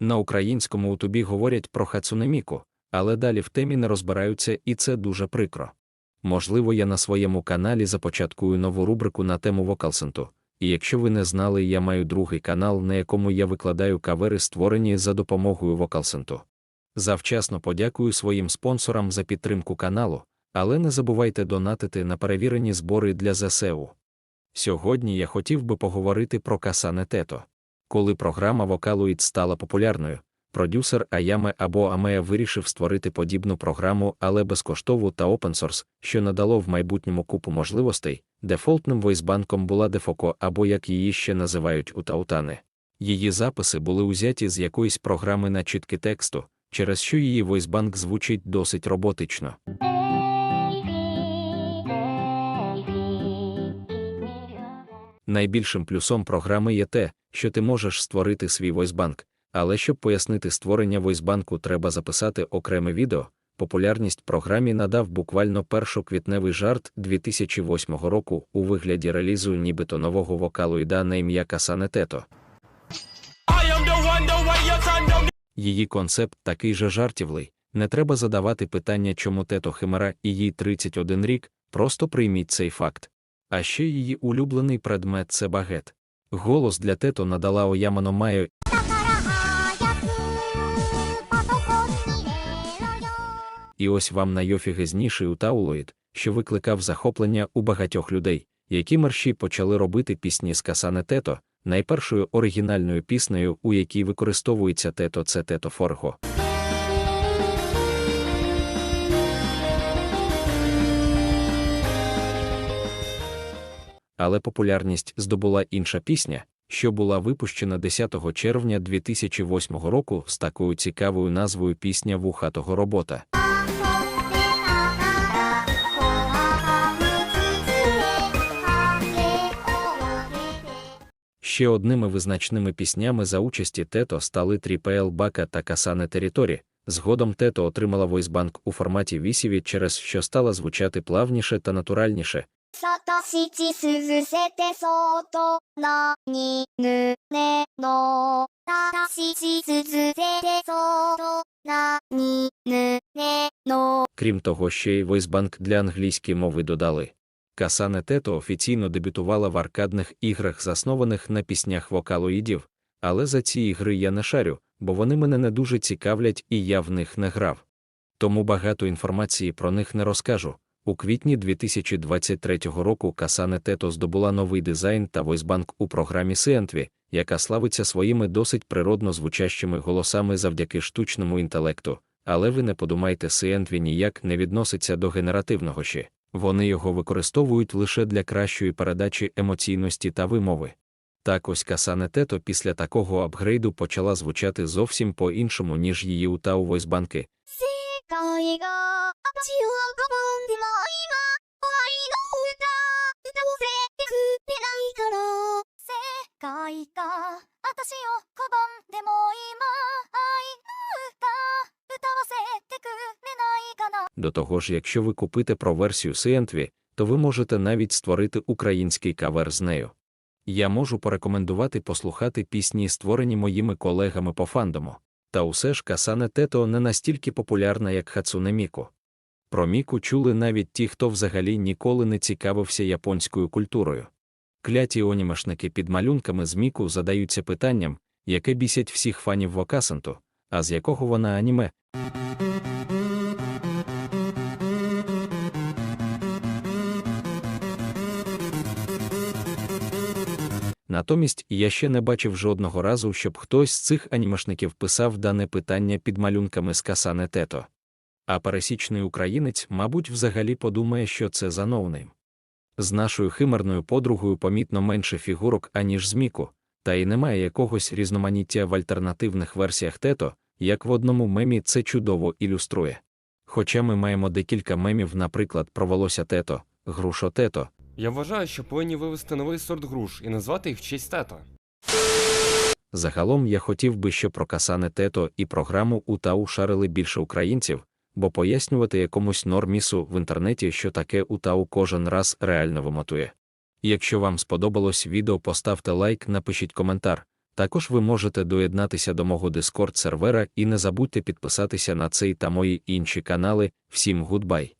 На українському у тобі говорять про Хацунеміку, але далі в темі не розбираються, і це дуже прикро. Можливо, я на своєму каналі започаткую нову рубрику на тему вокалсенту. І якщо ви не знали, я маю другий канал, на якому я викладаю кавери, створені за допомогою вокалсенту. Завчасно подякую своїм спонсорам за підтримку каналу, але не забувайте донатити на перевірені збори для ЗСУ. Сьогодні я хотів би поговорити про Касане Тето. Коли програма Vocaloid стала популярною, продюсер Аяме або Амея вирішив створити подібну програму, але безкоштову та опенсорс, що надало в майбутньому купу можливостей. Дефолтним войсбанком була Дефоко або як її ще називають Утаутани. Її записи були узяті з якоїсь програми на чітки тексту, через що її войсбанк звучить досить роботично. Найбільшим плюсом програми є те, що ти можеш створити свій войсбанк, але щоб пояснити створення войсбанку, треба записати окреме відео. Популярність програмі надав буквально першоквітневий жарт 2008 року у вигляді релізу нібито нового вокалу іда на ім'я Касане Тето. Її концепт такий же жартівлий. Не треба задавати питання, чому тето Химера і їй 31 рік, просто прийміть цей факт. А ще її улюблений предмет це багет. Голос для тето надала Оямано Майо. І ось вам найофігезніший утаулоїд, що викликав захоплення у багатьох людей, які мерші почали робити пісні з Касане Тето, найпершою оригінальною піснею, у якій використовується тето, це тето Форго. але популярність здобула інша пісня, що була випущена 10 червня 2008 року з такою цікавою назвою Пісня вухатого робота. Ще одними визначними піснями за участі тето стали Тріпел Бака та Касане Територі. Згодом тето отримала Войсбанк у форматі вісіві, через що стала звучати плавніше та натуральніше, さしちすずせてそっとなにぬねのさしちすずせてそっとなにぬねの Крім того, ще й войсбанк для англійської мови додали. Касане Тето офіційно дебютувала в аркадних іграх, заснованих на піснях вокалоїдів, але за ці ігри я не шарю, бо вони мене не дуже цікавлять і я в них не грав. Тому багато інформації про них не розкажу. У квітні 2023 року Касане Тето здобула новий дизайн та войсбанк у програмі Сіентві, яка славиться своїми досить природно звучащими голосами завдяки штучному інтелекту. Але ви не подумайте, Сіентві ніяк не відноситься до генеративного ще. Вони його використовують лише для кращої передачі емоційності та вимови. Так ось Касане Тето після такого апгрейду почала звучати зовсім по-іншому, ніж її у войсбанки, До того ж, якщо ви купите про версію Сіентві, то ви можете навіть створити український кавер з нею. Я можу порекомендувати послухати пісні, створені моїми колегами по фандому. Та усе ж Касане Тето не настільки популярна, як Хацуне Міку. Про Міку чули навіть ті, хто взагалі ніколи не цікавився японською культурою. Кляті онімешники під малюнками з Міку задаються питанням, яке бісять всіх фанів Вокасенту, а з якого вона аніме, Натомість я ще не бачив жодного разу, щоб хтось з цих анімешників писав дане питання під малюнками з Касане Тето. А пересічний українець, мабуть, взагалі подумає, що це за ноунейм. З нашою химерною подругою помітно менше фігурок, аніж з Міку, та й немає якогось різноманіття в альтернативних версіях Тето, як в одному мемі це чудово ілюструє. Хоча ми маємо декілька мемів, наприклад, про волосся Тето, грушо Тето, Я вважаю, що повинні вивести новий сорт груш і назвати їх в честь тета. Загалом я хотів би, щоб про Касане Тето і програму УТАУ шарили більше українців, бо пояснювати якомусь нормісу в інтернеті, що таке УТАУ кожен раз реально вимотує. Якщо вам сподобалось відео, поставте лайк, напишіть коментар, Також ви можете доєднатися до мого Discord сервера і не забудьте підписатися на цей та мої інші канали. Всім гудбай!